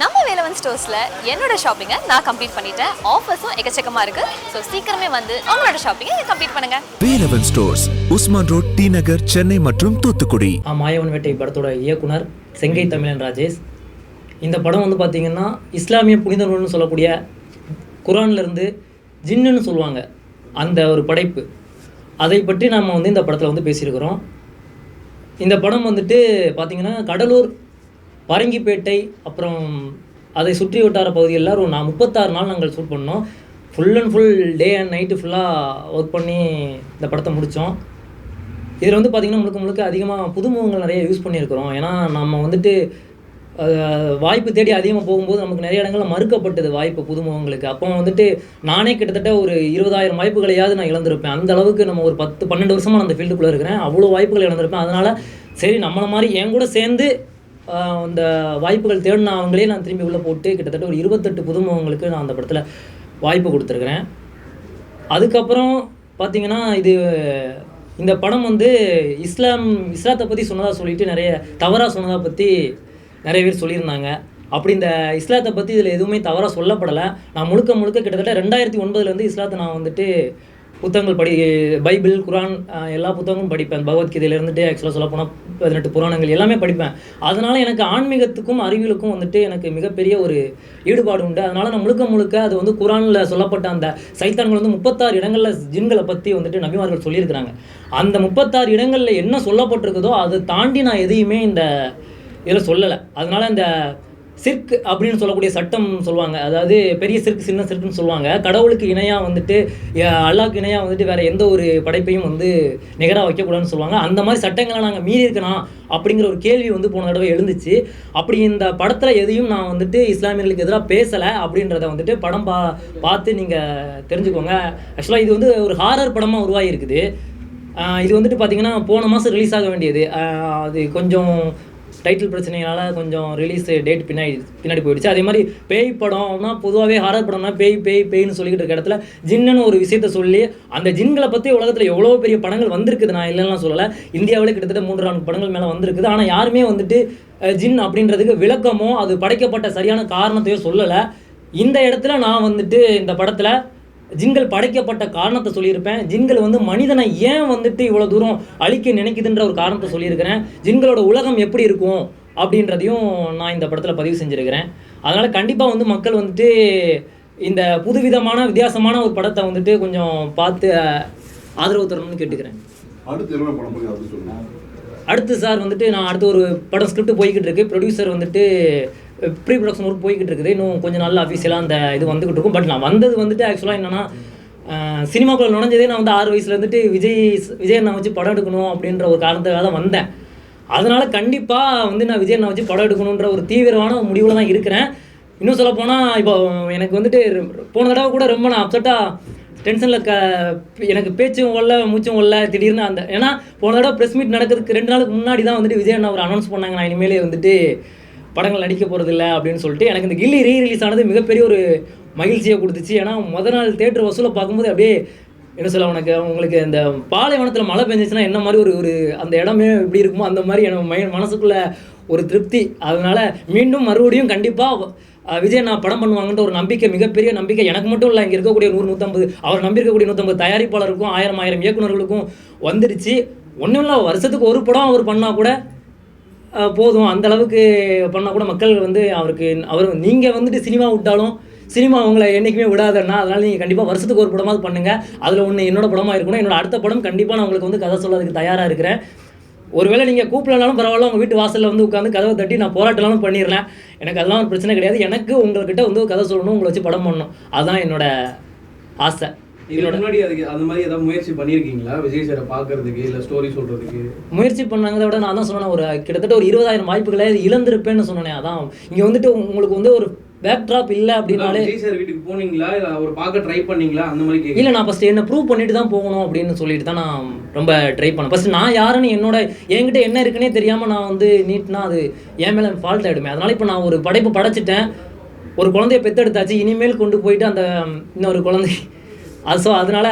நம்ம வேலவன் ஸ்டோர்ஸில் என்னோட ஷாப்பிங்கை நான் கம்ப்ளீட் பண்ணிட்டேன். ஆஃபர்ஸும் எக்கச்சக்கமாக இருக்குது ஸோ சீக்கிரமே வந்து உங்களோட ஷாப்பிங்கை கம்ப்ளீட் பண்ணுங்கள் Velavan stores Usman road D Nagar Chennai மற்றும் தூத்துக்குடி. ஆ, மாயவன் வேட்டை படத்தோட இயக்குனர் செங்கை தமிழன் ராஜேஷ். இந்த படம் வந்து பார்த்திங்கன்னா இஸ்லாமிய புனித நூல்னு சொல்லக்கூடிய குரான்ல இருந்து ஜின்னுன்னு சொல்லுவாங்க. அந்த ஒரு படைப்பு. அதை பற்றி நாம் வந்து இந்த படத்தில் வந்து பேசியிருக்கிறோம். இந்த படம் வந்துட்டு பார்த்திங்கன்னா கடலூர் பரங்கிப்பேட்டை அப்புறம் அதை சுற்றி வட்டார பகுதிகளில் ஒரு நான் முப்பத்தாறு நாள் நாங்கள் ஷூட் பண்ணோம். Full and full day and night ஃபுல்லாக ஒர்க் பண்ணி இந்த படத்தை முடித்தோம் இதில் வந்து பார்த்திங்கன்னா முழுக்க முழுக்க அதிகமாக புதுமுகங்கள் நிறைய யூஸ் பண்ணியிருக்கிறோம். ஏன்னா நம்ம வந்துட்டு வாய்ப்பு தேடி அதிகமாக போகும்போது நமக்கு நிறைய இடங்களில் மறுக்கப்பட்டது வாய்ப்பு புதுமுகங்களுக்கு அப்போ வந்துட்டு நானே கிட்டத்தட்ட ஒரு இருபதாயிரம் வாய்ப்புகளையாவது நான் இழந்திருப்பேன். அந்த அளவுக்கு நம்ம ஒரு பத்து பன்னெண்டு வருஷமாக நான் அந்த ஃபீல்டுக்குள்ளே இருக்கிறேன். அவ்வளோ வாய்ப்புகள் இழந்திருப்பேன். அதனால் சரி நம்மளை மாதிரி என் கூட சேர்ந்து அந்த வாய்ப்புகள் தேடின அவங்களே நான் திரும்பி உள்ளே போட்டு கிட்டத்தட்ட ஒரு இருபத்தெட்டு புதுமுகங்களுக்கு நான் அந்த படத்தில் வாய்ப்பு கொடுத்துருக்குறேன். அதுக்கப்புறம் பார்த்தீங்கன்னா இது இந்த படம் வந்து இஸ்லாம் இஸ்லாத்தை பற்றி சொன்னதாக சொல்லிட்டு நிறைய தவறாக சொன்னதாக பற்றி நிறைய பேர் சொல்லியிருந்தாங்க. அப்படி இந்த இஸ்லாத்தை பற்றி இதில் எதுவுமே தவறாக சொல்லப்படலை. நான் முழுக்க முழுக்க கிட்டத்தட்ட ரெண்டாயிரத்தி ஒன்பதுலேருந்து இஸ்லாத்தை நான் வந்துட்டு புத்தகங்கள் படி பைபிள் குரான் எல்லா புத்தகங்களும் படிப்பேன். பகவத்கீதையிலேருந்துட்டு ஆக்சுவலாக சொல்ல போனால் பதினெட்டு புராணங்கள் எல்லாமே படிப்பேன். அதனால் எனக்கு ஆன்மீகத்துக்கும் அறிவியலுக்கும் வந்துட்டு எனக்கு மிகப்பெரிய ஒரு ஈடுபாடு உண்டு. அதனால் நான் முழுக்க முழுக்க அது வந்து குரானில் சொல்லப்பட்ட அந்த சைத்தான்கள் வந்து முப்பத்தாறு இடங்களில் ஜின்களை பற்றி வந்துட்டு நபிமார்கள் சொல்லியிருக்கிறாங்க. அந்த முப்பத்தாறு இடங்களில் என்ன சொல்லப்பட்டிருக்குதோ அதை தாண்டி நான் எதையுமே இந்த இதில் சொல்லலை. அதனால் இந்த சிற்கு அப்படின்னு சொல்லக்கூடிய சட்டம் சொல்லுவாங்க. அதாவது பெரிய சிற்கு சின்ன சிற்குன்னு சொல்லுவாங்க. கடவுளுக்கு இணையாக வந்துட்டு அல்லாவுக்கு அல்லாஹ்க்கு இணையாக வந்துட்டு வேறு எந்த ஒரு படைப்பையும் வந்து நிகராக வைக்கக்கூடாதுன்னு சொல்லுவாங்க. அந்த மாதிரி சட்டங்களை நாங்கள் மீறி இருக்கணும் அப்படிங்கிற ஒரு கேள்வி வந்து போன தடவை எழுந்துச்சு. அப்படி இந்த படத்தில் எதையும் நான் வந்துட்டு இஸ்லாமியர்களுக்கு எதிராக பேசலை அப்படின்றத வந்துட்டு படம் பா பார்த்து நீங்கள் தெரிஞ்சுக்கோங்க. ஆக்சுவலாக இது வந்து ஒரு ஹாரர் படமாக உருவாகி இருக்குது. இது வந்துட்டு பார்த்தீங்கன்னா போன மாதம் ரிலீஸ் ஆக வேண்டியது. அது கொஞ்சம் டைட்டில் பிரச்சனைகளால் கொஞ்சம் ரிலீஸ் டேட் பின்னாடி பின்னாடி போயிடுச்சு. அதே மாதிரி பேய் படம்னா பொதுவாகவே ஹாரர் படம்னா பேய் பேய் பேய்னு சொல்லிக்கிட்டு இருக்க இடத்துல ஜின்னுன்னு ஒரு விஷயத்த சொல்லி அந்த ஜின்களை பற்றி உலகத்தில் எவ்வளோ பெரிய படங்கள் வந்திருக்குது நான் இல்லைன்னா சொல்லலை. இந்தியாவிலே கிட்டத்தட்ட மூன்று நான்கு படங்கள் மேலே வந்திருக்குது. ஆனால் யாருமே வந்துட்டு ஜின் அப்படின்றதுக்கு விளக்கமோ அது படைக்கப்பட்ட சரியான காரணத்தையோ சொல்லலை. இந்த இடத்துல நான் வந்துட்டு இந்த படத்தில் ஜின்கள் படைக்கப்பட்ட காரணத்தை சொல்லியிருப்பேன். ஜின்கள் வந்து மனிதனை ஏன் வந்துட்டு இவ்வளோ தூரம் அழிக்க நினைக்குதுன்ற ஒரு காரணத்தை சொல்லியிருக்கிறேன். ஜின்களோட உலகம் எப்படி இருக்கும் அப்படின்றதையும் நான் இந்த படத்தில் பதிவு செஞ்சுருக்கிறேன். அதனால் கண்டிப்பாக வந்து மக்கள் வந்துட்டு இந்த புதுவிதமான வித்தியாசமான ஒரு படத்தை வந்துட்டு கொஞ்சம் பார்த்து ஆதரவு தரணும்னு கேட்டுக்கிறேன். அடுத்து சார் வந்துட்டு நான் அடுத்து ஒரு படம் ஸ்கிரிப்ட் போய்கிட்டு இருக்கு. ப்ரொடியூசர் வந்துட்டு ப்ரீ ப்ரொடக்ஷன் ஒர்க் போய்கிட்டு இருக்குது. இன்னும் கொஞ்சம் நாள் அஃபீஷியலாக அந்த இது வந்துகிட்டு இருக்கும். பட் நான் வந்தது வந்துட்டு ஆக்சுவலாக என்னென்னா சினிமாக்குள்ள நுழைஞ்சதே நான் வந்து ஆறு வயசுல இருந்துட்டு விஜய் விஜய் நான் வச்சு படம் எடுக்கணும் அப்படின்ற ஒரு காரணத்துக்காக தான் வந்தேன். அதனால் கண்டிப்பாக வந்து நான் விஜய் நான் வச்சு படம் எடுக்கணுன்ற ஒரு தீவிரமான முடிவில் தான் இருக்கிறேன். இன்னும் சொல்ல போனால் இப்போ எனக்கு வந்துட்டு போன தடவை கூட ரொம்ப நான் அப்செட்டாக டென்ஷனில் க எனக்கு பேச்சும் வரல மூச்சும் வரல திடீர்னு அந்த ஏன்னா போன தடவை ப்ரெஸ் மீட் நடக்கிறதுக்கு ரெண்டு நாளுக்கு முன்னாடி தான் வந்துட்டு விஜய் அண்ணா ஒரு அனௌன்ஸ் பண்ணாங்க. நான் இனிமேலே வந்துட்டு படங்கள் நடிக்க போகிறதில்ல அப்படின்னு சொல்லிட்டு எனக்கு இந்த கில்லி ரீ ரிலீஸ் ஆனது மிகப்பெரிய ஒரு மகிழ்ச்சியை கொடுத்துச்சு. ஏன்னா முத நாள் தேட்டர் வசூலை பார்க்கும்போது அப்படியே என்ன சொல்ல உனக்கு? உங்களுக்கு இந்த பாலைவனத்தில் மழை பெஞ்சிச்சுன்னா என்ன மாதிரி ஒரு ஒரு அந்த இடமே எப்படி இருக்குமோ அந்த மாதிரி எனக்கு மை மனசுக்குள்ள ஒரு திருப்தி. அதனால் மீண்டும் மறுபடியும் கண்டிப்பாக விஜய் நான் படம் பண்ணுவாங்கன்ற ஒரு நம்பிக்கை மிகப்பெரிய நம்பிக்கை எனக்கு மட்டும் இல்லை இங்கே இருக்கக்கூடிய நூறு நூற்றம்பது அவர் நம்பியிருக்கக்கூடிய நூற்றம்பது தயாரிப்பாளருக்கும் ஆயிரம் ஆயிரம் இயக்குநர்களுக்கும் வந்துடுச்சு. ஒன்றும் இல்லை வருஷத்துக்கு ஒரு படம் அவர் பண்ணால் கூட போதும். அந்த அளவுக்கு பண்ணால் கூட மக்கள் வந்து அவருக்கு அவர் நீங்கள் வந்துட்டு சினிமா விட்டாலும் சினிமா உங்களை என்றைக்குமே விடாதன்னா அதனால் நீங்கள் கண்டிப்பாக வருஷத்துக்கு ஒரு படமாவது பண்ணுங்கள் அதில் ஒன்று என்னோடய படமாக இருக்கணும். என்னோட அடுத்த படம் கண்டிப்பாக நான் உங்களுக்கு வந்து கதை சொல்லதுக்கு தயாராக இருக்கிறேன். ஒருவேளை நீங்கள் கூப்பிடலனாலும் பரவாயில்ல உங்கள் வீட்டு வாசலில் வந்து உட்காந்து கதவை தட்டி நான் போராட்டலாலும் பண்ணிடுறேன். எனக்கு அதெல்லாம் ஒரு பிரச்சனை கிடையாது. எனக்கு உங்கள்கிட்ட வந்து கதை சொல்லணும் உங்களை வச்சு படம் பண்ணணும். அதுதான் என்னோட ஆசை. இதுக்கு முன்னாடி அதுக்கு அந்த மாதிரி ஏதாவது முயற்சி பண்ணியிருக்கீங்களா? விஜய் சாரை பார்க்கறதுக்கு இல்லை ஸ்டோரி சொல்றதுக்கு? முயற்சி பண்ணாங்கதை விட நான் தான் சொன்னேன் ஒரு கிட்டத்தட்ட ஒரு இருபதாயிரம் வாய்ப்புகளை இழந்திருப்பேன்னு சொன்னேன் அதான். இங்கே வந்துட்டு உங்களுக்கு வந்து ஒரு பேக் ட்ராப் இல்லை அப்படின்னாலே விஜய் சார் வீட்டுக்கு போனீங்களா? இல்லை அவர் பார்க்க ட்ரை பண்ணீங்களா? அந்த மாதிரி இல்லை நான் ஃபஸ்ட் என்ன ப்ரூவ் பண்ணிட்டு தான் போகணும் அப்படின்னு சொல்லிட்டு தான் நான் ரொம்ப ட்ரை பண்ணேன். ஃபஸ்ட் நான் யாருன்னு என்னோட என்கிட்ட என்ன இருக்குன்னே தெரியாமல் நான் வந்து நீட்னா அது என் மேலே ஃபால்ட் ஆகிடுமே அதனால இப்போ நான் ஒரு படைப்பு படைச்சிட்டேன். ஒரு குழந்தைய பெத்தெடுத்தாச்சு. இனிமேல் கொண்டு போயிட்டு அந்த இன்னொரு குழந்தை அது ஸோ அதனால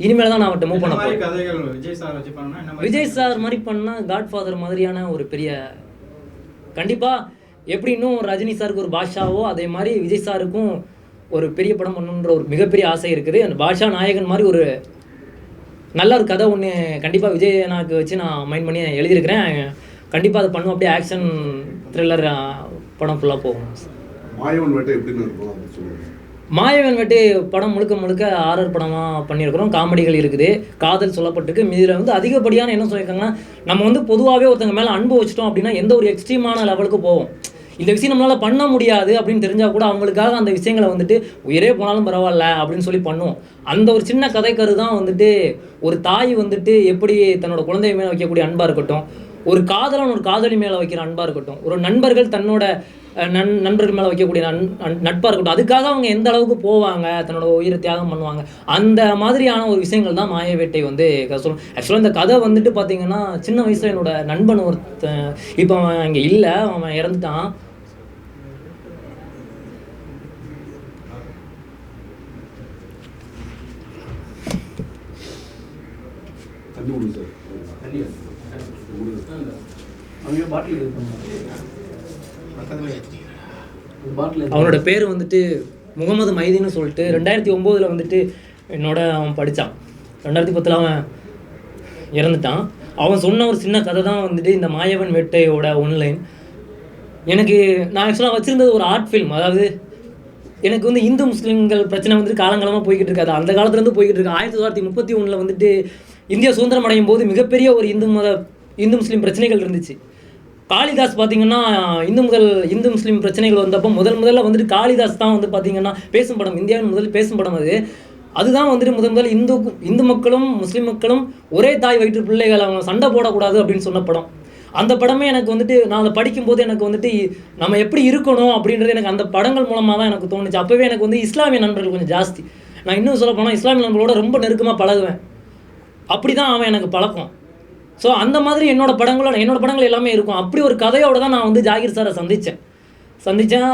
இனிமேல் தான் நான் அவர்கிட்ட மூவ் பண்ண போகிறேன் விஜய் சார் வச்சு மாதிரி விஜய் சார் மாதிரி பண்ணால் காட்ஃபாதர் மாதிரியான ஒரு பெரிய கண்டிப்பாக எப்படி இன்னும் ரஜினி சாருக்கு ஒரு பாஷாவோ அதே மாதிரி விஜய் சாருக்கும் ஒரு பெரிய படம் பண்ணணுன்ற ஒரு மிகப்பெரிய ஆசை இருக்குது. அந்த பாஷா நாயகன் மாதிரி ஒரு நல்ல ஒரு கதை ஒன்று கண்டிப்பாக விஜய் எனக்கு வச்சு நான் மைண்ட் பண்ணி எழுதியிருக்கிறேன். கண்டிப்பாக அதை பண்ணுவோம் அப்படியே ஆக்ஷன் த்ரில்லர் படம் ஃபுல்லாக போகும். மாயவன் வேட்டை எப்படின்னு மாயவன் வெட்டி படம் முழுக்க முழுக்க ஆரர் படமாக பண்ணியிருக்கிறோம். காமெடிகள் இருக்குது. காதல் சொல்லப்பட்டிருக்கு. மீதில் வந்து அதிகப்படியான என்ன சொல்லியிருக்காங்கன்னா நம்ம வந்து பொதுவாகவே ஒருத்தங்க மேலே அன்பு வச்சிட்டோம் அப்படின்னா எந்த ஒரு எக்ஸ்ட்ரீமான லெவலுக்கு போவோம். இந்த விஷயம் நம்மளால் பண்ண முடியாது அப்படின்னு தெரிஞ்சால் கூட அவங்களுக்காக அந்த விஷயங்களை வந்துட்டு உயிரே போனாலும் பரவாயில்ல அப்படின்னு சொல்லி பண்ணுவோம். அந்த ஒரு சின்ன கதைக்கரு தான் வந்துட்டு ஒரு தாய் வந்துட்டு எப்படி தன்னோட குழந்தை மேலே வைக்கக்கூடிய அன்பாக இருக்கட்டும் ஒரு காதலன் ஒரு காதலி மேலே வைக்கிற அன்பாக இருக்கட்டும். ஒரு நண்பர்கள் தன்னோட நன் நண் நண்பர்கள் மேலே வைக்கக்கூடிய நன் நட்பாக இருக்கட்டும். அதுக்காக அவங்க எந்த அளவுக்கு போவாங்க தன்னோட உயிரை தியாகம் பண்ணுவாங்க அந்த மாதிரியான ஒரு விஷயங்கள் தான் மாயவேட்டை வந்து சொல்லும். ஆக்சுவலாக இந்த கதை வந்துட்டு பார்த்தீங்கன்னா சின்ன வயசில் என்னோட நண்பன் ஒருத்தன் இப்போ அவன் இங்கே இல்லை அவன் இறந்துட்டான். தண்ணி விடுங்க சார். அங்கே பாட்டில் இது பாட்டில் அவனோட பேர் வந்துட்டு முகமது மைதின்னு சொல்லிட்டு ரெண்டாயிரத்தி ஒம்போதில் வந்துட்டு என்னோட அவன் படித்தான் ரெண்டாயிரத்தி பத்தில் அவன் இறந்துட்டான். அவன் சொன்ன ஒரு சின்ன கதை தான் வந்துட்டு இந்த மாயவன் வேட்டையோட ஒன்லைன் எனக்கு நான் ஆக்சுவலாக வச்சுருந்தது ஒரு ஆர்ட் ஃபில்ம் அதாவது எனக்கு வந்து இந்து முஸ்லீம்கள் பிரச்சனை வந்துட்டு காலங்காலமாக போய்கிட்டு இருக்காது அந்த காலத்துலேருந்து போய்கிட்டு இருக்கு. ஆயிரத்தி தொள்ளாயிரத்தி முப்பத்தி ஒன்றில் வந்துட்டு இந்தியா சுதந்திரம் அடையும் போது மிகப்பெரிய ஒரு இந்து மத இந்து முஸ்லீம் பிரச்சனைகள் இருந்துச்சு. காளிதாஸ் பார்த்தீங்கன்னா இந்து முதல் இந்து முஸ்லீம் பிரச்சனைகள் வந்தப்போ முதல் முதல்ல வந்துட்டு காளிதாஸ் தான் வந்து பார்த்தீங்கன்னா பேசும் படம் இந்தியாவின் முதல் பேசும் படம் அது. அதுதான் வந்துட்டு முதல் முதல் இந்து இந்து மக்களும் முஸ்லீம் மக்களும் ஒரே தாய் வயிற்று பிள்ளைகள் அவங்க சண்டை போடக்கூடாது அப்படின்னு சொன்ன படம். அந்த படமே எனக்கு வந்துட்டு நான் அதை படிக்கும்போது எனக்கு வந்துட்டு நம்ம எப்படி இருக்கணும் அப்படின்றது எனக்கு அந்த படங்கள் மூலமாக தான் எனக்கு தோணுச்சு. அப்போவே எனக்கு வந்து இஸ்லாமிய நண்பர்கள் கொஞ்சம் ஜாஸ்தி. நான் இன்னும் சொல்ல போனால் இஸ்லாமிய நண்பர்களோட ரொம்ப நெருக்கமாக பழகுவேன். அப்படி தான் அவன் எனக்கு பழக்கம். ஸோ அந்த மாதிரி என்னோடய படங்களோட என்னோடய படங்கள் எல்லாமே இருக்கும். அப்படி ஒரு கதையோடு தான் நான் வந்து ஜாகிர் சாரை சந்தித்தேன் சந்தித்தேன்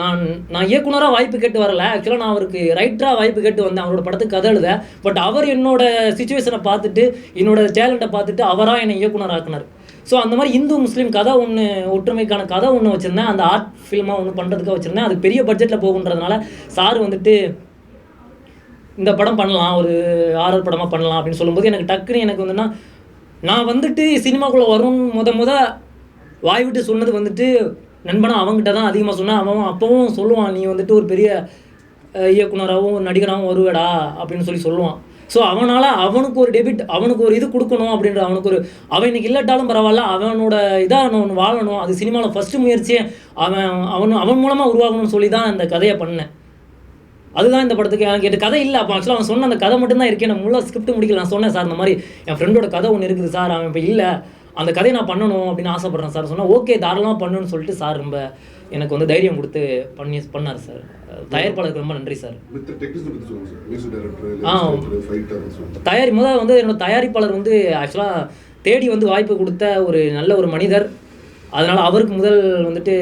நான் நான் இயக்குனராக வாய்ப்பு கேட்டு வரல. ஆக்சுவலாக நான் அவருக்கு ரைட்டராக வாய்ப்பு கேட்டு வந்தேன். அவரோட படத்துக்கு கதை எழுத. பட் அவர் என்னோட சுச்சுவேஷனை பார்த்துட்டு என்னோட டேலண்ட்டை பார்த்துட்டு அவராக என்னை இயக்குனர் ஆக்குனார். ஸோ அந்த மாதிரி இந்து முஸ்லீம் கதை ஒன்று ஒற்றுமைக்கான கதை ஒன்று வச்சுருந்தேன். அந்த ஆர்ட் ஃபில்மாக ஒன்று பண்ணுறதுக்காக வச்சுருந்தேன். அது பெரிய பட்ஜெட்டில் போகுன்றதுனால சார் வந்துட்டு இந்த படம் பண்ணலாம். ஒரு ஆரர் படமாக பண்ணலாம் அப்படின்னு சொல்லும்போது எனக்கு டக்குன்னு எனக்கு வந்துன்னா நான் வந்துட்டு சினிமாக்குள்ளே வரும் முத முத வாய் விட்டு சொன்னது வந்துட்டு நண்பனா அவங்ககிட்ட தான் அதிகமாக சொன்னேன். அவன் அப்பவும் சொல்லுவான் நீ வந்துட்டு ஒரு பெரிய இயக்குனராகவும் ஒரு நடிகராகவும் வருவேடா அப்படின்னு சொல்லி சொல்லுவான். ஸோ அவனால் அவனுக்கு ஒரு டெபிட் அவனுக்கு ஒரு இது கொடுக்கணும் அப்படின்ற அவனுக்கு ஒரு அவன் இன்னைக்கு இல்லாட்டாலும் பரவாயில்ல அவனோட இதாக நான் ஒன்று வாழணும். அது சினிமாவில் ஃபஸ்ட்டு முயற்சியே அவன் அவன் அவன் மூலமாக உருவாகணும்னு சொல்லி தான் அந்த கதையை பண்ணேன். அதுதான் இந்த படத்துக்கு எனக்கு இந்த கதை இல்லை. அப்போ ஆக்சுவலாக அவன் சொன்ன அந்த கதை மட்டும்தான் இருக்கேன் நான் முள்ள ஸ்கிரிப்ட் முடிக்கல. நான் சொன்னேன் சார் இந்த மாதிரி என் ஃப்ரெண்டோட கதை ஒன்று இருக்குது சார். அவன் இப்போ இல்லை. அந்த கதையை நான் பண்ணணும் அப்படின்னு ஆசைப்பட்றேன் சார். சொன்னால் ஓகே தாராளமாக பண்ணுன்னு சொல்லிட்டு சார் ரொம்ப எனக்கு வந்து தைரியம் கொடுத்து பண்ணி பண்ணார் சார். தயாரிப்பாளருக்கு ரொம்ப நன்றி சார். ஆ. தயாரி முதல் வந்து என்னோட தயாரிப்பாளர் வந்து ஆக்சுவலாக தேடி வந்து வாய்ப்பு கொடுத்த ஒரு நல்ல ஒரு மனிதர். அதனால் அவருக்கு முதல் வந்துட்டு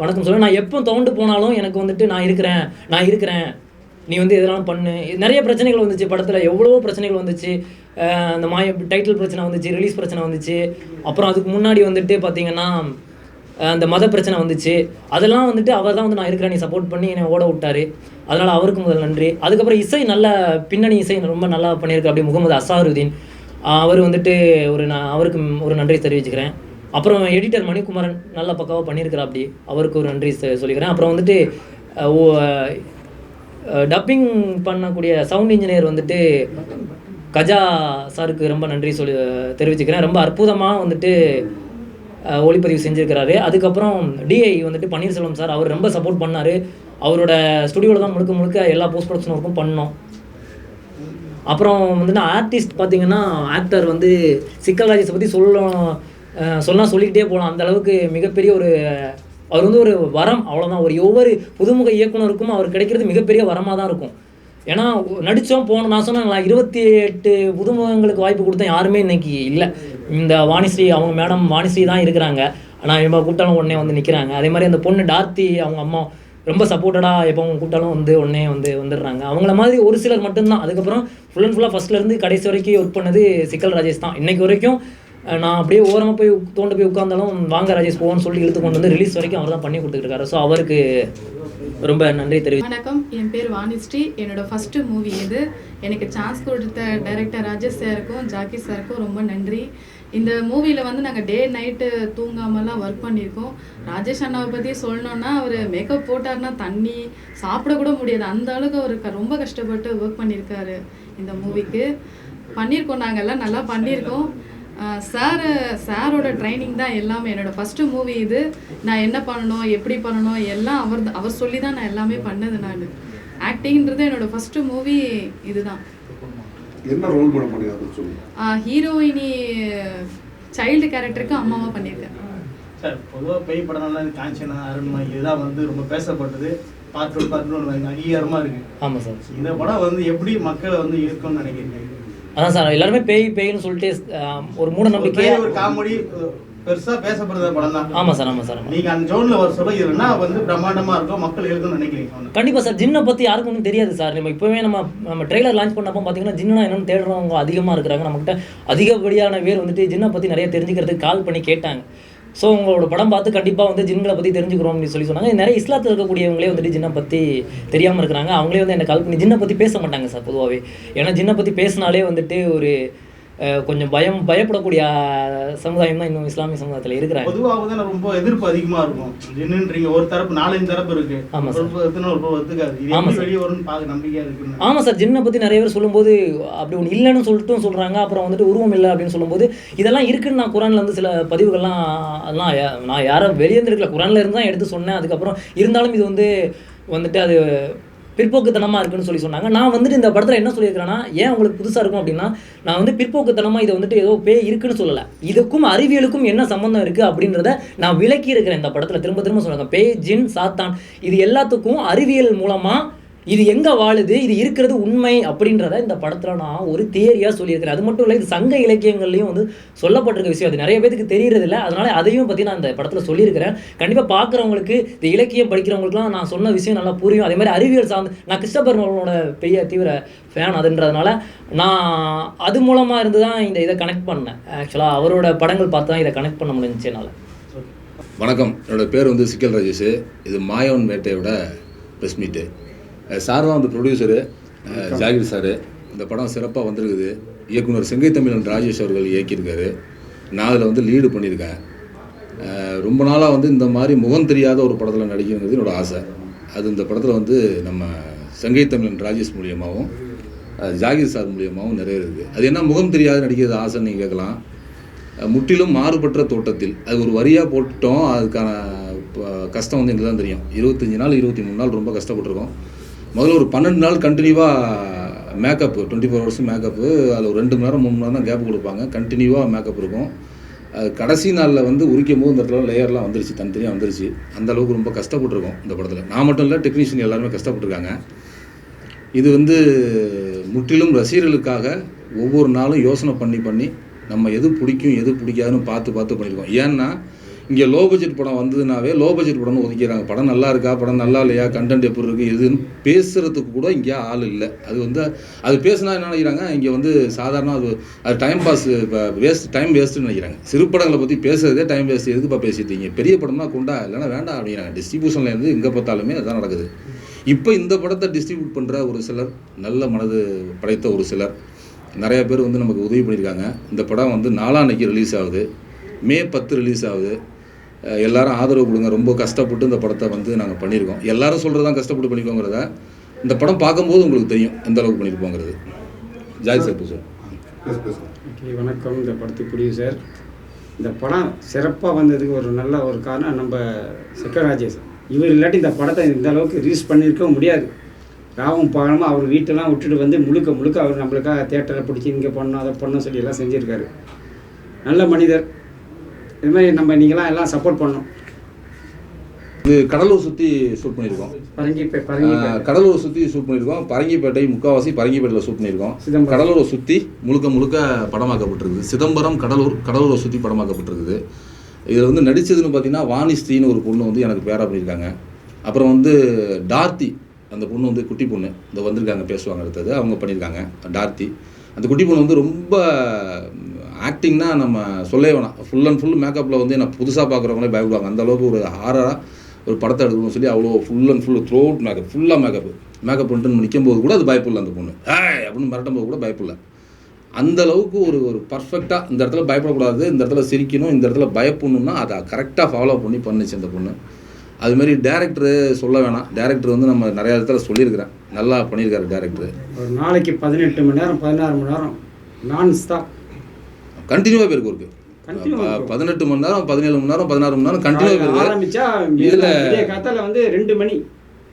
வணக்கம் சொல்ல. நான் எப்போ தோண்டு போனாலும் எனக்கு வந்துட்டு நான் இருக்கிறேன் நான் இருக்கிறேன். நீ வந்து எதனாலும் பண்ணு. நிறைய பிரச்சனைகள் வந்துச்சு படத்தில். எவ்வளவோ பிரச்சனைகள் வந்துச்சு. அந்த மாய டைட்டில் பிரச்சனை வந்துச்சு ரிலீஸ் பிரச்சனை வந்துச்சு. அப்புறம் அதுக்கு முன்னாடி வந்துட்டு பார்த்தீங்கன்னா அந்த மத பிரச்சனை வந்துச்சு. அதெல்லாம் வந்துட்டு அவர் தான் வந்து நான் இருக்கிறேன். நீ சப்போர்ட் பண்ணி என்னை ஓட விட்டார். அதனால் அவருக்கு முதல் நன்றி. அதுக்கப்புறம் இசை நல்ல பின்னணி இசை ரொம்ப நல்லா பண்ணியிருக்கு. அப்படி முகமது அசாருதீன். அவர் வந்துட்டு ஒரு நான் அவருக்கு ஒரு நன்றி தெரிவிச்சுக்கிறேன். அப்புறம் எடிட்டர் மணிக்குமரன் நல்ல பக்காவாக பண்ணியிருக்கிறா அப்படி அவருக்கு ஒரு நன்றி சொல்லிக்கிறேன். அப்புறம் வந்துட்டு டப்பிங் பண்ணக்கூடிய சவுண்ட் இன்ஜினியர் வந்துட்டு கஜா சாருக்கு ரொம்ப நன்றி சொல்லி தெரிவிச்சுக்கிறேன். ரொம்ப அற்புதமாக வந்துட்டு ஒளிப்பதிவு செஞ்சுருக்கிறாரு. அதுக்கப்புறம் டிஐ வந்துட்டு பன்னீர்செல்வம் சார் அவர் ரொம்ப சப்போர்ட் பண்ணார். அவரோட ஸ்டுடியோவில் தான் முழுக்க முழுக்க எல்லா போஸ்ட் ப்ரொடக்ஷன் ஒர்க்கும் பண்ணோம். அப்புறம் வந்துட்டு ஆர்டிஸ்ட் பார்த்தீங்கன்னா ஆக்டர் வந்து சிக்கல் ராஜேஷை பற்றி சொல்லணும் சொல்லலாம் சொல்லிக்கிட்டே போகலாம் அந்த அளவுக்கு மிகப்பெரிய ஒரு அவர் வந்து ஒரு வரம் அவ்வளோதான் ஒரு ஒவ்வொரு புதுமுக இயக்குனருக்கும் அவர் கிடைக்கிறது மிகப்பெரிய வரமாக தான் இருக்கும். ஏன்னா நடித்தோம் போன நான் சொன்னேங்களா இருபத்தி எட்டு புதுமுகங்களுக்கு வாய்ப்பு கொடுத்தேன் யாருமே இன்றைக்கி இல்லை. இந்த வாணிஸ்ரீ அவங்க மேடம் வாணிஸ்ரீ தான் இருக்கிறாங்க. ஆனால் இவங்க கூப்பிட்டாலும் உடனே வந்து நிற்கிறாங்க அதே மாதிரி அந்த பொண்ணு டார்த்தி அவங்க அம்மா ரொம்ப சப்போர்ட்டடாக எப்போ அவங்க கூப்பிட்டாலும் வந்து உடனே வந்து வந்துடுறாங்க. அவங்கள மாதிரி ஒரு சிலர் மட்டும்தான். அதுக்கப்புறம் ஃபுல் அண்ட் ஃபுல்லாக ஃபஸ்ட்லேருந்து கடைசி வரைக்கும் ஒர்க் பண்ணது சிக்கல் ராஜேஷ் தான். இன்றைக்கு வரைக்கும் நான் அப்படியே ஓரமாக போய் தோண்ட தோண்டு போய் உட்காந்தாலும் வாங்க ராஜேஷ் போவோம்னு சொல்லி இழுத்து கொண்டு வந்து ரிலீஸ் வரைக்கும் அவர் தான் பண்ணி கொடுத்துருக்காரு ஸோ அவருக்கு ரொம்ப நன்றி தெரிவித்து வணக்கம். என் பேர் வாணிஸ்ரீ. என்னோட ஃபஸ்ட்டு மூவி இது. எனக்கு சான்ஸ் கொடுத்த டைரக்டர் ராஜேஷ் சாருக்கும் ஜாக்கி சாருக்கும் ரொம்ப நன்றி. இந்த மூவியில் வந்து நாங்கள் டே நைட்டு தூங்காமலாம் ஒர்க் பண்ணியிருக்கோம். ராஜேஷ் அண்ணாவை பற்றி சொல்லணுன்னா அவர் மேக்கப் போட்டார்னா தண்ணி சாப்பிடக்கூட முடியாது. அந்த அளவுக்கு அவர் க- ரொம்ப கஷ்டப்பட்டு ஒர்க் பண்ணியிருக்காரு இந்த மூவிக்கு பண்ணியிருக்கோம் நாங்கள் எல்லாம் நல்லா பண்ணியிருக்கோம். சார் சாரோட ட்ரைனிங் தான் எல்லாமே என்னோட ஃபஸ்ட்டு மூவி இது நான் என்ன பண்ணணும் எப்படி பண்ணணும் எல்லாம் அவர் அவர் சொல்லி தான் நான் எல்லாமே பண்ணது நான் ஆக்டிங்கிறது என்னோட ஃபஸ்ட்டு மூவி இதுதான் என்ன ரோல் பண்ணி சொல்லுங்க ஹீரோயினி சைல்டு கேரக்டருக்கு அம்மாவாக பண்ணியிருக்கேன் சார் பொதுவாக பேய் படம்லாம் காஞ்சனா அருண்மனை இதெல்லாம் வந்து ரொம்ப பேசப்பட்டது பார்ட் ஒன் பார்ட் ஒன் அங்கீகாரமாக இருக்கு ஆமாம் சார் இந்த படம் வந்து எப்படி மக்களை வந்து ஈர்க்கும்னு நினைக்கிறீங்க அதான் சார் எல்லாருமே பேய் பேய்னு சொல்லிட்டு ஒரு மூட பேய் ஒரு காமெடி பெருசா பேசப்படுற படம் தான் ஆமாம் சார் ஆமாம் சார் ஆமாம் நீங்க அந்த ஜோன்ல வர சொல்ல இதுனா வந்து பிரம்மாண்டமா இருக்கும் மக்கள் இருக்கும்னு நினைக்கிறீங்க கண்டிப்பாக சார் ஜின்னை பற்றி யாருக்கும் ஒன்றும் தெரியாது சார். நம்ம இப்போவே நம்ம நம்ம ட்ரெய்லர் லான்ச் பண்ணப்போ பார்த்தீங்கன்னா ஜின்னா என்னன்னு தேடுறவங்க அதிகமாக இருக்கிறாங்க. நம்மகிட்ட அதிகப்படியான பேர் வந்துட்டு ஜின்னை பற்றி நிறைய தெரிஞ்சுக்கிறதுக்கு கால் பண்ணி கேட்டாங்க. ஸோ உங்களோட படம் பார்த்து கண்டிப்பாக வந்து ஜின்களை பற்றி தெரிஞ்சுக்கிறோம் அப்படின்னு சொல்லி சொன்னாங்க. நிறைய இஸ்லாத்தில் இருக்கக்கூடியவங்களே வந்துட்டு ஜின்னை பற்றி தெரியாமல் இருக்கிறாங்க. அவங்களே வந்து என்ன கால் பண்ணி ஜின்னை பற்றி பேச மாட்டாங்க சார் பொதுவாகவே ஏன்னா ஜின்னை பற்றி பேசினாலே வந்துட்டு ஒரு கொஞ்சம் பயம் பயப்படக்கூடிய சமுதாயம் தான் இன்னும் இஸ்லாமிய சமுதாயத்தில் இருக்கிறாங்க. பொதுவாக வந்து ரொம்ப எதிர்ப்பு அதிகமா இருக்கும். ஜின்னுன்றீங்க ஒரு தரப்பு நாலஞ்சு தரப்பு இருக்கு. ஆமா ஒரு சார். வெளியே வரும்னு பார்க்க நம்பிக்கையா இருக்குன்னு ஆமாம் சார். ஜின்னை பற்றி நிறைய பேர் சொல்லும்போது அப்படி ஒன்று இல்லைன்னு சொல்லிட்டும் சொல்கிறாங்க அப்புறம் வந்துட்டு உருவம் இல்லை அப்படின்னு சொல்லும்போது இதெல்லாம் இருக்குன்னு நான் குரானில் வந்து சில பதிவுகள்லாம் அதெல்லாம் நான் யாரும் வெளியேந்திருக்கல குரானில் இருந்து தான் எடுத்து சொன்னேன். அதுக்கப்புறம் இருந்தாலும் இது வந்து வந்துட்டு அது பிற்போக்குத்தனமாக இருக்குன்னு சொல்லி சொன்னாங்க. நான் வந்துட்டு இந்த படத்தில் என்ன சொல்லியிருக்கிறேன்னா ஏன் உங்களுக்கு புதுசாக இருக்கும் அப்படின்னா நான் வந்து பிற்போக்குத்தனமாக இதை வந்துட்டு ஏதோ பேய் இருக்குன்னு சொல்லலை. இதுக்கும் அறிவியலுக்கும் என்ன சம்மந்தம் இருக்குது அப்படின்றத நான் விளக்கி இருக்கிறேன் இந்த படத்தில். திரும்ப திரும்ப சொல்லுங்கள் பே ஜின் சாத்தான் இது எல்லாத்துக்கும் அறிவியல் மூலமாக இது எங்கே வாழுது? இது இருக்கிறது உண்மை அப்படின்றத இந்த படத்தில் நான் ஒரு தியரியாக சொல்லியிருக்கிறேன். அது மட்டும் இல்லை இது சங்க இலக்கியங்கள்லையும் வந்து சொல்லப்பட்டிருக்க விஷயம். அது நிறைய பேருக்கு தெரியறதில்ல. அதனால அதையும் பற்றி நான் இந்த படத்தில் சொல்லியிருக்கிறேன். கண்டிப்பாக பார்க்குறவங்களுக்கு இந்த இலக்கியம் படிக்கிறவங்களுக்குலாம் நான் சொன்ன விஷயம் நல்லா புரியும். அதே மாதிரி அறிவியல் சார்ந்து நான் கிறிஸ்டபர் நோலனோட பெரிய தீவிர ஃபேன் அதுன்றதுனால நான் அது மூலமாக இருந்து தான் இந்த இதை கனெக்ட் பண்ணேன். ஆக்சுவலாக அவரோட படங்கள் பார்த்து தான் இதை கனெக்ட் பண்ண முடிஞ்சுச்சு என்னால். வணக்கம். என்னோட பேர் வந்து சிக்கல் ராஜேஷ் இது மாயவன் மேட்டையோட ப்ரெஸ் மீட்டு சார் தான் வந்து ப்ரொடியூசரு ஜாகிர் சார். இந்த படம் சிறப்பாக வந்திருக்குது. இயக்குனர் செங்கை தமிழன் ராஜேஷ் அவர்கள் இயக்கியிருக்காரு. நான் அதில் வந்து லீடு பண்ணியிருக்கேன். ரொம்ப நாளாக வந்து இந்த மாதிரி முகம் தெரியாத ஒரு படத்தில் நடிக்கணுங்கிறது என்னோட ஆசை. அது இந்த படத்தில் வந்து நம்ம செங்கை தமிழன் ராஜேஷ் மூலியமாகவும் ஜாகிர் சார் மூலியமாகவும் நிறைய இருக்குது அது என்ன முகம் தெரியாத நடிக்கிறது ஆசைன்னு நீங்கள் கேட்கலாம். முற்றிலும் மாறுபட்ட தோட்டத்தில். அது ஒரு வரியாக போட்டுட்டோம் அதுக்கான கஷ்டம் வந்து எங்களுக்கு தான் தெரியும். இருபத்தஞ்சி நாள் இருபத்தி மூணு நாள் ரொம்ப கஷ்டப்பட்டிருக்கோம். முதல்ல ஒரு பன்னெண்டு நாள் கண்டினியூவாக makeup twenty four hours makeup அதில் ஒரு ரெண்டு மணி நேரம் மூணு மணி நேரம் தான் கேப் கொடுப்பாங்க. கண்டினியூவாக மேக்கப் இருக்கும். அது கடைசி நாளில் வந்து உரிக்கும் போது இந்த இடத்துல லேயர்லாம் வந்துருச்சு தனித்தனியாக வந்துருச்சு. அந்த அளவுக்கு ரொம்ப கஷ்டப்பட்டுருக்கோம் இந்த படத்தில். நான் மட்டும் இல்லை டெக்னீஷியன் எல்லாருமே கஷ்டப்பட்டுருக்காங்க. இது வந்து முற்றிலும் ரசிகர்களுக்காக ஒவ்வொரு நாளும் யோசனை பண்ணி பண்ணி நம்ம எது பிடிக்கும் எது பிடிக்காதுன்னு பார்த்து பார்த்து பண்ணியிருக்கோம். ஏன்னா இங்கே லோ பட்ஜெட் படம் வந்ததுனாவே லோ பட்ஜெட் படம்னு ஒதுக்கிறாங்க படம் நல்லா இருக்கா? படம் நல்லா இல்லையா? கண்டென்ட் எப்படி இருக்குது எதுன்னு பேசுகிறதுக்கு கூட இங்கே ஆள் இல்லை. அது வந்து அது பேசுனா என்ன நினைக்கிறாங்க? இங்கே வந்து சாதாரண அது அது டைம் பாஸ் இப்போ வேஸ்ட் டைம் வேஸ்ட்டுன்னு நினைக்கிறாங்க. சிறு படங்களை பற்றி பேசுறதே டைம் வேஸ்ட் எதுக்குப்பா பேசிட்டீங்க பெரிய படம்னா கொண்டா? இல்லைன்னா வேண்டாம் அப்படிங்கிறாங்க. டிஸ்ட்ரிபியூஷனில் இருந்து எங்கே பார்த்தாலுமே அதுதான் நடக்குது. இப்போ இந்த படத்தை டிஸ்ட்ரிபியூட் பண்ணுற ஒரு சிலர் நல்ல மனது படைத்த ஒரு சிலர் நிறைய பேர் வந்து நமக்கு உதவி பண்ணியிருக்காங்க. இந்த படம் வந்து நாலாம் அன்னைக்கு ரிலீஸ் ஆகுது. மே பத்து ரிலீஸ் ஆகுது. எல்லாரும் ஆதரவு கொடுங்க. ரொம்ப கஷ்டப்பட்டு இந்த படத்தை வந்து நாங்கள் பண்ணியிருக்கோம். எல்லாரும் சொல்கிறது தான் கஷ்டப்பட்டு பண்ணியிருக்கோங்கிறத இந்த படம் பார்க்கும்போது உங்களுக்கு தெரியும் எந்த அளவுக்கு பண்ணியிருப்போங்கிறது ஜாய் சார் சார் வணக்கம். இந்த படத்துக்கு ப்ரொடியூசர் இந்த படம் சிறப்பாக வந்ததுக்கு ஒரு நல்ல ஒரு காரணம் நம்ம செக்கராஜேஷ் இவர் இல்லாட்டி இந்த படத்தை இந்த அளவுக்கு ரீஸ் பண்ணியிருக்க முடியாது. ராவும் பகலமாக அவர் வீட்டெல்லாம் விட்டுட்டு வந்து முழுக்க முழுக்க அவர் நம்மளுக்காக தேட்டரில் பிடிச்சி இங்கே பண்ணோம் அதை பண்ணோம் சொல்லி எல்லாம் செஞ்சுருக்காரு. நல்ல மனிதர். இது மாதிரி நம்ம நீங்களாம் எல்லாம் சப்போர்ட் பண்ணோம் இது கடலூர் சுற்றி ஷூட் பண்ணியிருக்கோம். பரங்கிப்பே பரங்கிப்பே ஆஹ் கடலூரை சுற்றி ஷூட் பண்ணியிருக்கோம். பரங்கிப்பேட்டை முக்காவாசி பரங்கிப்பேட்டையில் ஷூட் பண்ணியிருக்கோம். சிதம்பரம். கடலூரை சுற்றி முழுக்க முழுக்க படமாக்கப்பட்டிருக்குது. சிதம்பரம் கடலூர் கடலூரை சுற்றி படமாக்கப்பட்டிருக்குது. இதில் வந்து நடித்ததுன்னு பார்த்தீங்கன்னா வாணிஸ்ரீன்னு ஒரு பொண்ணு வந்து எனக்கு பேரா பண்ணியிருக்காங்க. அப்புறம் வந்து டார்த்தி அந்த பொண்ணு வந்து குட்டி பொண்ணு. இந்த வந்திருக்காங்க பேசுவாங்க அடுத்தது. அவங்க பண்ணியிருக்காங்க. டார்த்தி. அந்த குட்டி பொண்ணு வந்து ரொம்ப ஆக்டிங்னா நம்ம சொல்லவே வேணாம். ஃபுல் அண்ட் ஃபுல் மேக்கப்பில் வந்து என்ன புதுசாக பார்க்குறவங்களே பயப்படுவாங்க. அந்தளவுக்கு ஒரு ஹாரராக ஒரு படத்தை எடுக்கணும்னு சொல்லி அவ்வளோ full and full throughout makeup ஃபுல்லாக மேக்கப் மேக்கப் பண்ணிட்டு நிற்கும் போது கூட அது பயப்படல அந்த பொண்ணு. ஏ அப்படின்னு மிரட்டும் போது கூட பயப்படல அந்த அளவுக்கு ஒரு ஒரு பர்ஃபெக்டாக இந்த இடத்துல பயப்படக்கூடாது இந்த இடத்துல சிரிக்கணும் இந்த இடத்துல பயப்படணும்னா அதை கரெக்டாக ஃபாலோ பண்ணி பண்ணுச்சு அந்த பொண்ணு. அதுமாரி டேரக்டரு சொல்ல வேணாம். டேரக்டர் வந்து நம்ம நிறைய இடத்துல சொல்லியிருக்கிறேன் நல்லா பண்ணியிருக்காரு டேரக்டர் ஒரு நாளைக்கு பதினெட்டு மணி நேரம் பதினாறு மணி நேரம் நான் ஸ்டாப் கண்டினியூவாக போயிருக்கு ஒர்க்கு. பதினெட்டு மணி நேரம் பதினேழு மணி நேரம் பதினாறு மணி நேரம் போயிருக்கு. ஆரம்பிச்சா இதுல- காத்தால வந்து ரெண்டு மணி.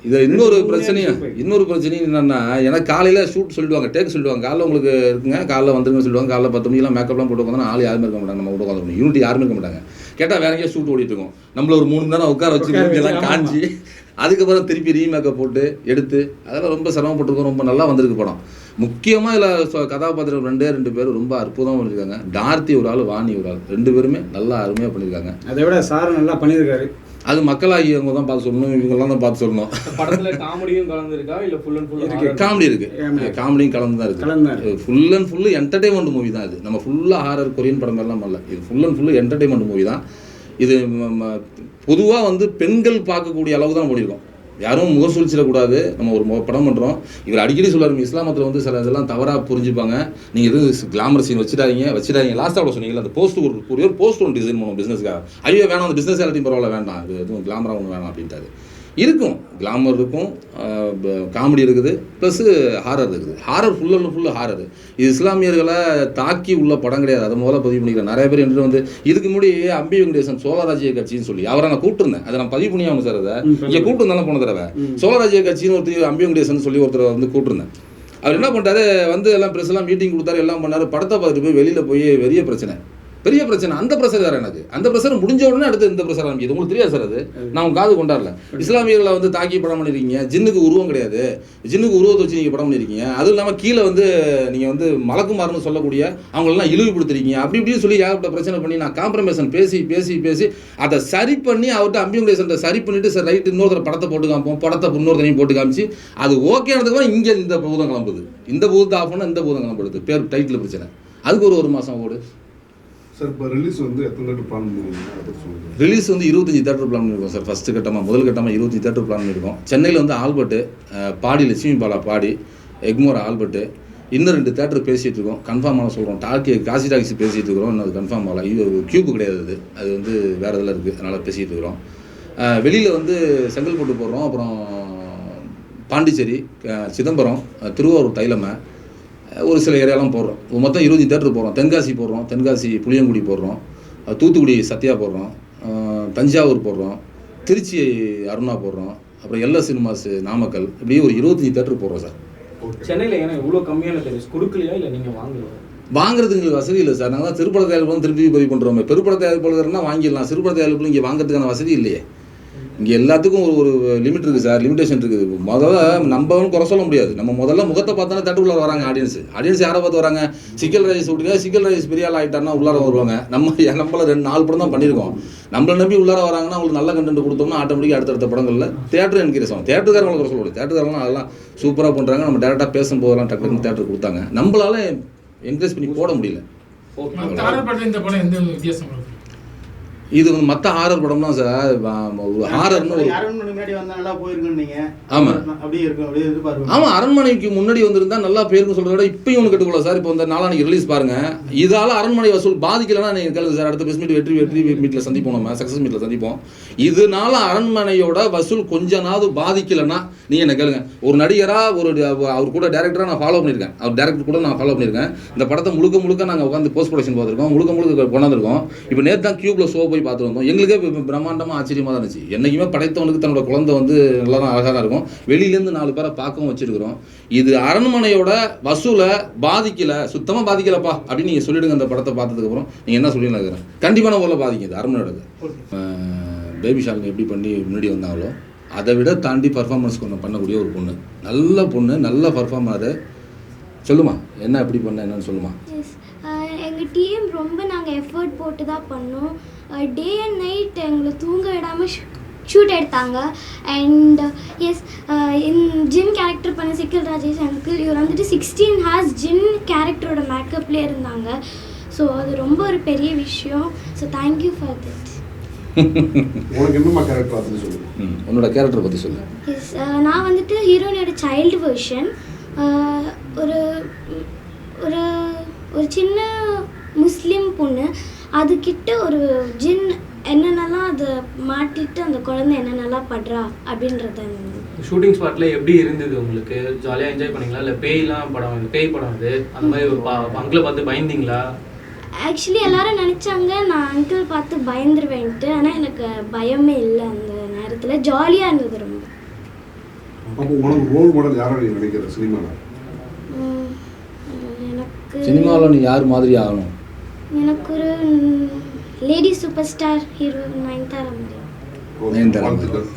இதில் இன்னொரு பிரச்சனையும். இன்னொரு பிரச்சனையும் என்னன்னா எனக்கு காலையில் ஷூட் சொல்லிடுவாங்க டேக் சொல்லிடுவாங்க. காலைல உங்களுக்கு இருக்குங்க. காலைல வந்துருங்க சொல்லுவாங்க காலைல பத்து மணிக்கெல்லாம் மேக்கப்லாம் போட்டு உட்காந்து ஆள் யாருமே இருக்க மாட்டாங்க. நம்ம உட்காந்து யூனிட் யாருமே இருக்க மாட்டாங்க. கேட்டால் வேற எங்கேயா ஷூட் ஓடிட்டு இருக்கும். நம்மள ஒரு மூணு மணி நேரம் உட்கார வச்சு எல்லாம். காஞ்சி அதுக்கப்புறம் திருப்பி ரீமேக்கப் போட்டு எடுத்து அதெல்லாம் ரொம்ப சிரமப்பட்டிருக்கோம் ரொம்ப நல்லா வந்திருக்கு படம். முக்கியமாக இதில் கதாபாத்திரம் ரெண்டே ரெண்டு பேர் ரொம்ப அற்புதமாக பண்ணியிருக்காங்க டார்த்தி ஒரு ஆள் வாணி ஒரு ஆள். ரெண்டு பேருமே நல்லா அருமையாக பண்ணியிருக்காங்க அதை விட சார் நல்லா பண்ணியிருக்காரு அது மக்களாகியவங்க தான் பார்த்து சொல்லணும் இவங்கெல்லாம் தான் பார்த்து சொல்லணும். படத்துல காமெடியும் கலந்துருக்கா? இல்ல ஃபுல் அண்ட் ஃபுல் காமெடி இருக்கு. காமெடியும் கலந்து தான் கலந்து இருக்கு. Full and full entertainment movie தான் இது நம்ம ஃபுல்லாக ஹாரர் கொரியன் படம் எல்லாம் பண்ணல. இது full and full entertainment movie தான். இது பொதுவாக வந்து பெண்கள் பார்க்கக்கூடிய அளவு தான் பண்ணியிருக்கோம். யாரும் முகசூழ்ச்சிடக்கூடாது நம்ம ஒரு படம் பண்ணுறோம் இவர் அடிக்கடி சொல்லுவார் இஸ்லாமத்தில் வந்து சில இதெல்லாம் தவறாக புரிஞ்சுப்பாங்க. நீங்கள் எதுவும் கிளாமர் சீன் வச்சிடாதீங்க வச்சிடாதீங்க. லாஸ்ட்டாக கூட சொன்னீங்களா அந்த போஸ்ட் ஒரு ஒரு போஸ்ட் ஒன்று டிசைன் பண்ணுவோம் பிஸ்னஸ்க்காக ஐயோ வேணாம் அந்த பிஸ்னஸ் எல்லாத்தையும் பரவாயில்ல வேண்டாம். இது எதுவும் கிளாமராக ஒன்று வேணாம் அப்படின்ட்டாரு. இருக்கும். கிளாமர் இருக்கும் காமெடி இருக்குது ப்ளஸ்ஸு ஹாரர் இருக்குது. Horror full and full horror இது இஸ்லாமியர்களை தாக்கி உள்ள படம் கிடையாது. அதை முதல்ல பதிவு பண்ணிக்கிறேன். நிறைய பேர் என்று வந்து இதுக்கு முன்னாடி அம்பி வெங்கடேசன் சோழராஜ்ய கட்சின்னு சொல்லி அவரை நான் கூப்பிட்டுருந்தேன். அதை நான் பதிவு பண்ணி ஆகணும் சார் அதை. இங்கே கூப்பிட்டு தானே போன தடவை. சோழராஜ்ய கட்சின்னு ஒருத்தர் அம்பி வெங்கடேசன் சொல்லி ஒருத்தர் வந்து கூப்பிட்டுருந்தேன். அவர் என்ன பண்ணிட்டாரு வந்து எல்லாம் ப்ரெஸ் எல்லாம் மீட்டிங் கொடுத்தாரு எல்லாம் பண்ணாரு. படத்தை பார்த்துட்டு போய் வெளியில் போய் பெரிய பிரச்சனை. பெரிய பிரச்சனை. அந்த ப்ரெஷர் வேறு எனக்கு அந்த ப்ரெஷர் முடிஞ்ச உடனே அடுத்து இந்த ப்ரெஷர் ஆரம்பிக்குது. உங்களுக்கு தெரியாது சார் அது. நான் உங்க காது கொண்டாடல. இஸ்லாமியர்களை வந்து தாக்கி படம் பண்ணிருக்கீங்க. ஜின்னுக்கு உருவம் கிடையாது. ஜின்னுக்கு உருவத்தை வச்சு நீங்கள் படம் பண்ணிருக்கீங்க. அதுவும் இல்லாமல் கீழே வந்து நீங்கள் வந்து மலக்குமார்னு சொல்லக்கூடிய அவங்களெல்லாம் இழிவுபடுத்துறீங்க. அப்படி இப்படின்னு சொல்லி ஏகப்பட்ட பிரச்சனை பண்ணி நான் காம்ப்ரமைசன் பேசி பேசி பேசி அதை சரி பண்ணி அவர்கிட்ட அம்பியங்குலேசன் சரி பண்ணிட்டு சார் ரைட்டு இன்னொருத்தர் படத்தை போட்டு காமிப்போம். படத்தை இன்னொருத்தரையும் போட்டு காமிச்சு அது ஓகே ஆனதுக்கு இங்கே இந்த பூதம் கிளம்புது. இந்த பூதத்தை ஆஃப் பண்ணால் இந்த பூதம் கிளம்புது. பேர் டைட்டில் பிரச்சனை. அதுக்கு ஒரு ஒரு மாதம் ஓடு. சார் இப்போ ரிலீஸ் வந்து எத்தனை தேட்டர் பிளான் பண்ணுவீங்க ரிலீஸ் வந்து இருபத்தஞ்சி தேட்டர் பிளான் பண்ணியிருக்கோம் சார் ஃபஸ்ட்டு கட்டமாக முதல் கட்டமாக இருபத்தஞ்சி தேட்டர் பிளான் பண்ணியிருக்கோம் சென்னையில் வந்து ஆல்பர்ட்டு பாடி லட்சுமி பாலா பாடி எக்மோர் ஆல்பர்ட்டு இன்னும் ரெண்டு தேட்டர் பேசிகிட்டு இருக்கோம். கன்ஃபார்ம் சொல்கிறோம் டாக்கி காசி டாக்ஸி பேசிகிட்டு இருக்கிறோம். இன்னும் அது கன்ஃபார்ம் ஆகலாம் இது கியூப் கிடையாது அது. அது வந்து வேறு இதில் இருக்குது அதனால் பேசிகிட்டு இருக்கிறோம். வெளியில் வந்து செங்கல் போட்டு போடுறோம். அப்புறம் பாண்டிச்சேரி சிதம்பரம் திருவாரூர் தைலமை ஒரு சில ஏரியாலாம் போடுறோம். மொத்தம் இருபது தேட்டர் போடுறோம். தென்காசி போடுறோம். தென்காசி புளியங்குடி போடுறோம். தூத்துக்குடி சத்யா போடுறோம். தஞ்சாவூர் போடுறோம். திருச்சி அருணா போடுறோம். அப்புறம் எல்எஸ் சினிமாஸ் நாமக்கல். இப்படி ஒரு இருபத்தஞ்சி தேட்டர் போடுறோம் சார். சென்னையில ஏன்னா இவ்வளவு கம்மியான கொடுக்கலையா இல்ல நீங்க வாங்கலையா? வாங்குறதுக்கு எங்களுக்கு வசதி இல்லை சார். நாங்கள் தான் சிறுபட தயாரிப்பு திருப்பி பதிவு பண்ணுறோமே பெருப்பட தயாரிப்பாளர்னா வாங்கிடலாம். சிறுபட தயாரிப்பு இங்கே வாங்குறதுக்கான வசதி இல்லையே. இங்கே எல்லாத்துக்கும் ஒரு ஒரு லிமிட் இருக்குது சார் லிமிடேஷன் இருக்குது. முதல்ல நம்மளும் குறை சொல்ல முடியாது. நம்ம முதல்ல முகத்தை பார்த்தாலே தேட்டருக்குள்ள வராங்க ஆடியன்ஸ் ஆடியன்ஸ் யாரை பார்த்து வராங்க? சிக்கல் ரைஸ் விட்டுங்க சிக்கல் ரைஸ் பெரிய ஆள் ஆகிட்டாருன்னா உள்ளார வருவாங்க. நம்ம நம்மள ரெண்டு நாலு படம் தான் பண்ணியிருக்கோம். நம்மளை நம்பி உள்ளார வராங்கன்னா அவங்களுக்கு நல்ல கண்டென்ட் கொடுத்தோம்னா ஆட்டோமேட்டிக்காக அடுத்தடுத்த படங்களில் தேட்டர் என்கரேஜ் ஆகும் தேட்டருக்காரங்களை குறை சொல்ல முடியாது. அதெல்லாம் சூப்பராக பண்ணுறாங்க நம்ம டேரெக்டாக பேசும்போதெல்லாம் டக்கு டக்குன்னு தேட்டர் கொடுத்தாங்க. நம்மளால என்கரேஜ் பண்ணி போட முடியல. இந்த படம் எந்த வித்தியாசம்? இது வந்து மற்ற ஹாரர் படம்லாம் சார் ஒரு ஹாரர்னு ஒரு யாரும் முன்னாடி வந்தா நல்லா போயிருக்குன்னு நீங்க ஆமா. அப்படியே இருக்கும் அப்படியே எதிர்பார்ப்பு ஆமா அரண்மனைக்கு முன்னாடி வந்திருந்தா நல்லா பேருக்கு சொல்றத விட இப்பயும் ஒன்று கட்டுக்கல சார் இப்போ இந்த நாளானிக்கு ரிலீஸ் பாருங்க. இதால அரண்மனை வசூல் பாதிக்கலன்னா நீங்க கேளுங்க சார் அடுத்த பெஸ் மீட் வெற்றி வெற்றி மீட்ல சந்திப்போம் நம்ம சக்சஸ் மீட்ல சந்திப்போம். இதனால அரண்மனையோட வசூல் கொஞ்சனாவது பாதிக்கலன்னா நீங்க என்ன கேளுங்க. ஒரு நடிகரா ஒரு அவர் கூட டேரக்டரா நான் ஃபாலோ பண்ணியிருக்கேன். அவர் டேரக்டர் கூட நான் ஃபாலோ பண்ணியிருக்கேன். இந்த படத்தை முழுக்க முழுக்க நாங்கள் உட்காந்து போஸ்ட் ப்ரொடக்ஷன் பார்த்துருக்கோம் முழுக்க முழுக்க கொண்டாந்துருக்கோம். இப்போ நேற்று தான் கியூப்ல ஷோ போய் பார்த்துட்டு வந்தோம் எங்களுக்கே இப்ப பிரம்மாண்டமா ஆச்சரியமா தான் இருந்துச்சு. என்னைக்குமே படைத்தவனுக்கு தன்னோட குழந்தை வந்து நல்லா தான் அழகாக தான் இருக்கும். வெளியிலேருந்து நாலு பேரை பார்க்கவும் வச்சிருக்கிறோம். இது அரண்மனையோட வசூலை பாதிக்கல சுத்தமா பாதிக்கலப்பா அப்படின்னு நீங்க சொல்லிடுங்க அந்த படத்தை பார்த்ததுக்கு அப்புறம். நீங்க என்ன சொல்லி இருக்கிறேன் கண்டிப்பான முறையில் பாதிக்குது அரண்மனையோட பேபி ஷாலினி எப்படி பண்ணி முன்னாடி வந்தாங்களோ அதை விட தாண்டி பர்ஃபார்மன்ஸ் கொஞ்சம் பண்ணக்கூடிய ஒரு பொண்ணு. நல்ல பொண்ணு நல்ல பர்ஃபார்மரு சொல்லுமா என்ன எப்படி பண்ண என்னன்னு சொல்லுமா? எங்கள் டீம் ரொம்ப நாங்கள் எஃபர்ட் போட்டு தான் பண்ணோம். டே அண்ட் நைட் எங்களை தூங்க விடாமல் ஷூட் எடுத்தாங்க. அண்ட் எஸ் இன் ஜின் கேரக்டர் பண்ண சிக்கல் ராஜேஷ் அங்கிள் இவர் வந்துட்டு சிக்ஸ்டீன் ஹார்ஸ் ஜின் கேரக்டரோட மேக்கப்லேயே இருந்தாங்க. ஸோ அது ரொம்ப ஒரு பெரிய விஷயம். ஸோ தேங்க்யூ ஃபார் திட் உன்னோட கேரக்டர் பற்றி சொல்லு. எஸ் நான் வந்துட்டு ஹீரோயினோட சைல்டு வெர்ஷன் ஒரு ஒரு ஒரு சின்ன முஸ்லீம் பொண்ணு. அதுக்கிட்ட ஒரு ஜின் என்னென்னலாம் அதை மாட்டிட்டு அந்த குழந்தை என்னென்னலாம் படுறா அப்படின்றத ஷூட்டிங் ஸ்பாட்ல எப்படி இருந்தது உங்களுக்கு? ஜாலியா என்ஜாய் பண்ணீங்களா? இல்ல பேய்லாம் படம் இது பேய் படம் அது அந்த மாதிரி ஒரு அங்கிளை பார்த்து பயந்தீங்களா? ஆக்சுவலி எல்லாரும் நினச்சாங்க நான் அங்கிள் பார்த்து பயந்துருவேன்ட்டு. ஆனால் எனக்கு பயமே இல்லை அந்த நேரத்தில். ஜாலியாக இருந்தது ரொம்ப. அப்போ உனக்கு ரோல் மாடல் யாரை நீ நினைக்கிற? சினிமாவில் எனக்கு சினிமாவில் நீ யார் மாதிரி ஆகணும்? எனக்கு ஒரு lady super star hero Nayanthara மாதிரி நயன்தாரா.